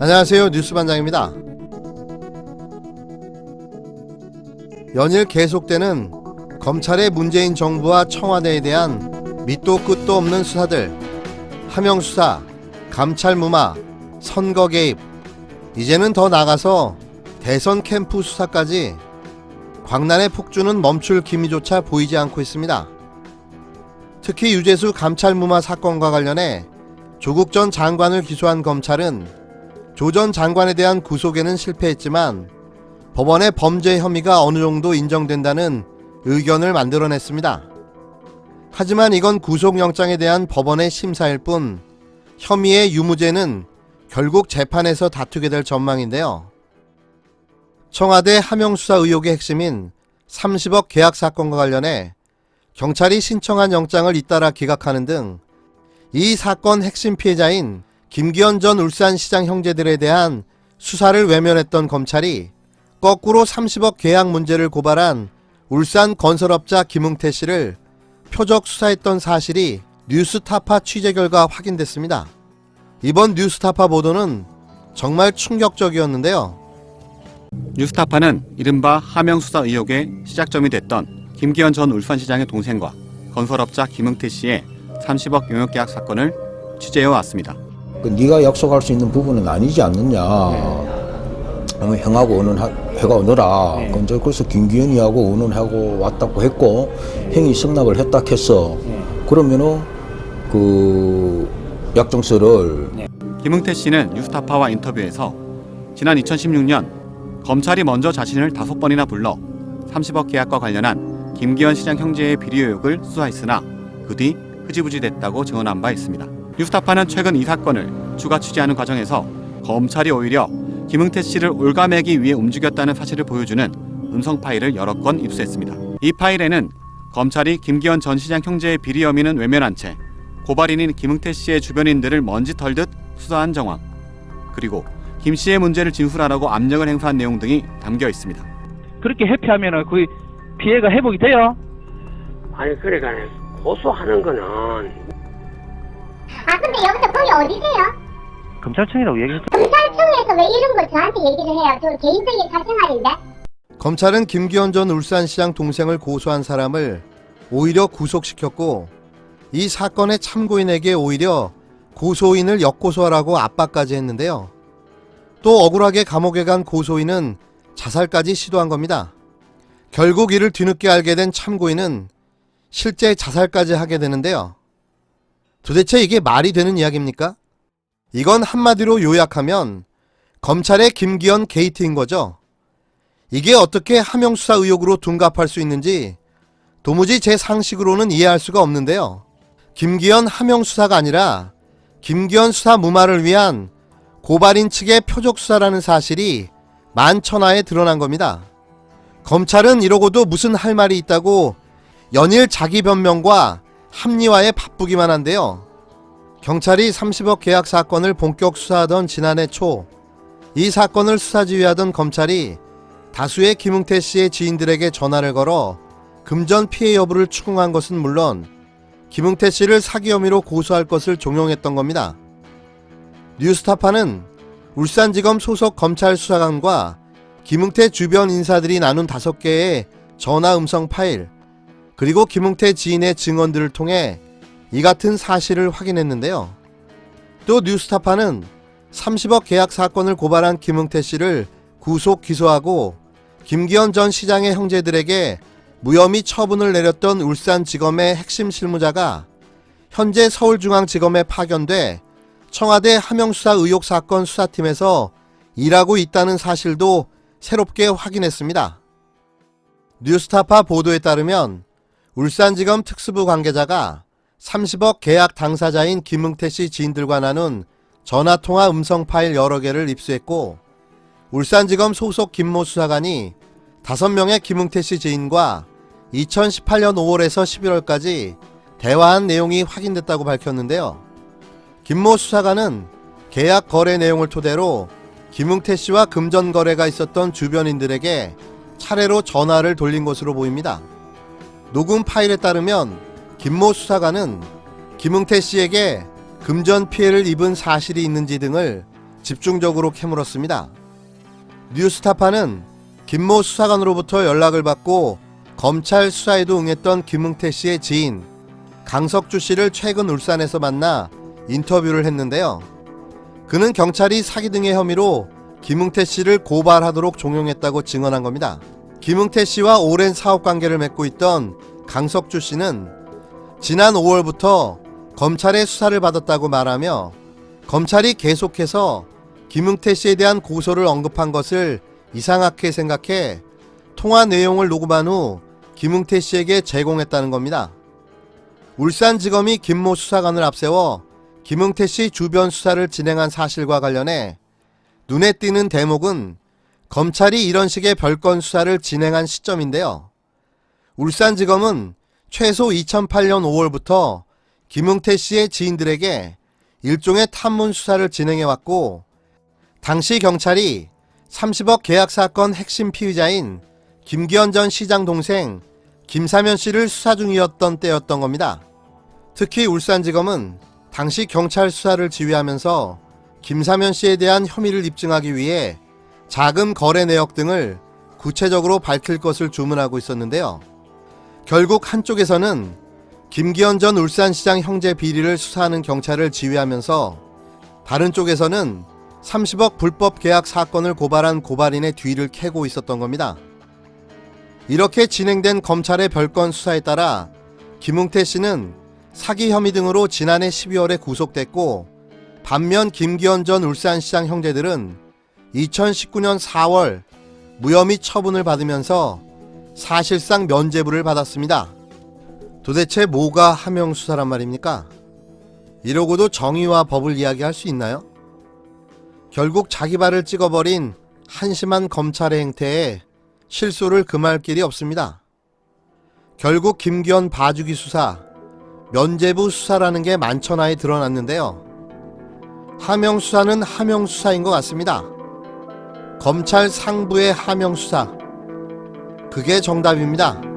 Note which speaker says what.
Speaker 1: 안녕하세요 뉴스반장입니다. 연일 계속되는 검찰의 문재인 정부와 청와대에 대한 밑도 끝도 없는 수사들 하명 수사, 감찰 무마, 선거 개입 이제는 더 나가서 대선 캠프 수사까지 광란의 폭주는 멈출 기미조차 보이지 않고 있습니다. 특히 유재수 감찰 무마 사건과 관련해 조국 전 장관을 기소한 검찰은 조 전 장관에 대한 구속에는 실패했지만 법원의 범죄 혐의가 어느 정도 인정된다는 의견을 만들어냈습니다. 하지만 이건 구속영장에 대한 법원의 심사일 뿐 혐의의 유무죄는 결국 재판에서 다투게 될 전망인데요. 청와대 하명수사 의혹의 핵심인 30억 계약 사건과 관련해 경찰이 신청한 영장을 잇따라 기각하는 등 이 사건 핵심 피해자인 김기현 전 울산시장 형제들에 대한 수사를 외면했던 검찰이 거꾸로 30억 계약 문제를 고발한 울산 건설업자 김웅태 씨를 표적 수사했던 사실이 뉴스타파 취재 결과 확인됐습니다. 이번 뉴스타파 보도는 정말 충격적이었는데요.
Speaker 2: 뉴스타파는 이른바 하명수사 의혹의 시작점이 됐던 김기현 전 울산시장의 동생과 건설업자 김응태 씨의 30억 용역계약 사건을 취재해 왔습니다.
Speaker 3: 그 네가 약속할 수 있는 부분은 아니지 않느냐. 어, 형하고 의논하, 해가 오너라. 그 이제 그래서 김기현이하고 의논하고 왔다고 했고 형이 승낙을 했다 했어. 그러면은 그 약정서를
Speaker 2: 김응태 씨는 뉴스타파와 인터뷰에서 지난 2016년 검찰이 먼저 자신을 다섯 번이나 불러 30억 계약과 관련한 김기현 시장 형제의 비리 의혹을 수사했으나 그 뒤 흐지부지 됐다고 증언한 바 있습니다. 뉴스타파는 최근 이 사건을 추가 취재하는 과정에서 검찰이 오히려 김응태 씨를 올가매기 위해 움직였다는 사실을 보여주는 음성 파일을 여러 건 입수했습니다. 이 파일에는 검찰이 김기현 전 시장 형제의 비리 혐의는 외면한 채 고발인인 김응태 씨의 주변인들을 먼지 털듯 수사한 정황 그리고 김 씨의 문제를 진술하라고 압력을 행사한 내용 등이 담겨 있습니다.
Speaker 4: 그렇게 회피하면은 그 피해가 회복이 돼요?
Speaker 5: 아니 그러니까 고소하는 거는
Speaker 6: 아 근데 여기서 거기 어디세요?
Speaker 4: 검찰청이라고 얘기했죠.
Speaker 6: 검찰청에서 왜 이런 걸 저한테 얘기를 해요? 저 개인적인 사생활인데?
Speaker 1: 검찰은 김기현 전 울산시장 동생을 고소한 사람을 오히려 구속시켰고 이 사건의 참고인에게 오히려 고소인을 역고소하라고 압박까지 했는데요. 또 억울하게 감옥에 간 고소인은 자살까지 시도한 겁니다. 결국 이를 뒤늦게 알게 된 참고인은 실제 자살까지 하게 되는데요. 도대체 이게 말이 되는 이야기입니까? 이건 한마디로 요약하면 검찰의 김기현 게이트인 거죠. 이게 어떻게 하명 수사 의혹으로 둔갑할 수 있는지 도무지 제 상식으로는 이해할 수가 없는데요. 김기현 하명 수사가 아니라 김기현 수사 무마를 위한 고발인 측의 표적 수사라는 사실이 만천하에 드러난 겁니다. 검찰은 이러고도 무슨 할 말이 있다고 연일 자기 변명과 합리화에 바쁘기만 한데요. 경찰이 30억 계약 사건을 본격 수사하던 지난해 초 이 사건을 수사 지휘하던 검찰이 다수의 김웅태 씨의 지인들에게 전화를 걸어 금전 피해 여부를 추궁한 것은 물론 김웅태 씨를 사기 혐의로 고소할 것을 종용했던 겁니다. 뉴스타파는 울산지검 소속 검찰 수사관과 김웅태 주변 인사들이 나눈 다섯 개의 전화 음성 파일 그리고 김웅태 지인의 증언들을 통해 이 같은 사실을 확인했는데요. 또 뉴스타파는 30억 계약 사건을 고발한 김웅태 씨를 구속 기소하고 김기현 전 시장의 형제들에게 무혐의 처분을 내렸던 울산지검의 핵심 실무자가 현재 서울중앙지검에 파견돼 청와대 하명수사 의혹 사건 수사팀에서 일하고 있다는 사실도 새롭게 확인했습니다. 뉴스타파 보도에 따르면 울산지검 특수부 관계자가 30억 계약 당사자인 김응태 씨 지인들과 나눈 전화통화 음성 파일 여러 개를 입수했고 울산지검 소속 김모 수사관이 5명의 김응태 씨 지인과 2018년 5월에서 11월까지 대화한 내용이 확인됐다고 밝혔는데요. 김모 수사관은 계약 거래 내용을 토대로 김웅태 씨와 금전 거래가 있었던 주변인들에게 차례로 전화를 돌린 것으로 보입니다. 녹음 파일에 따르면 김모 수사관은 김웅태 씨에게 금전 피해를 입은 사실이 있는지 등을 집중적으로 캐물었습니다. 뉴스타파는 김모 수사관으로부터 연락을 받고 검찰 수사에도 응했던 김웅태 씨의 지인 강석주 씨를 최근 울산에서 만나 인터뷰를 했는데요. 그는 경찰이 사기 등의 혐의로 김웅태 씨를 고발하도록 종용했다고 증언한 겁니다. 김웅태 씨와 오랜 사업 관계를 맺고 있던 강석주 씨는 지난 5월부터 검찰의 수사를 받았다고 말하며 검찰이 계속해서 김웅태 씨에 대한 고소를 언급한 것을 이상하게 생각해 통화 내용을 녹음한 후 김웅태 씨에게 제공했다는 겁니다. 울산지검이 김모 수사관을 앞세워 김웅태 씨 주변 수사를 진행한 사실과 관련해 눈에 띄는 대목은 검찰이 이런 식의 별건 수사를 진행한 시점인데요. 울산지검은 최소 2008년 5월부터 김웅태 씨의 지인들에게 일종의 탐문 수사를 진행해왔고, 당시 경찰이 30억 계약 사건 핵심 피의자인 김기현 전 시장 동생 김사면 씨를 수사 중이었던 때였던 겁니다. 특히 울산지검은 당시 경찰 수사를 지휘하면서 김사면 씨에 대한 혐의를 입증하기 위해 자금 거래 내역 등을 구체적으로 밝힐 것을 주문하고 있었는데요. 결국 한쪽에서는 김기현 전 울산시장 형제 비리를 수사하는 경찰을 지휘하면서 다른 쪽에서는 30억 불법 계약 사건을 고발한 고발인의 뒤를 캐고 있었던 겁니다. 이렇게 진행된 검찰의 별건 수사에 따라 김웅태 씨는 사기 혐의 등으로 지난해 12월에 구속됐고 반면 김기현 전 울산시장 형제들은 2019년 4월 무혐의 처분을 받으면서 사실상 면죄부를 받았습니다. 도대체 뭐가 하명 수사란 말입니까? 이러고도 정의와 법을 이야기할 수 있나요? 결국 자기 발을 찍어버린 한심한 검찰의 행태에 실소를 금할 길이 없습니다. 결국 김기현 봐주기 수사, 면죄부 수사라는 게 만천하에 드러났는데요. 하명 수사는 하명 수사인 것 같습니다. 검찰 상부의 하명 수사. 그게 정답입니다.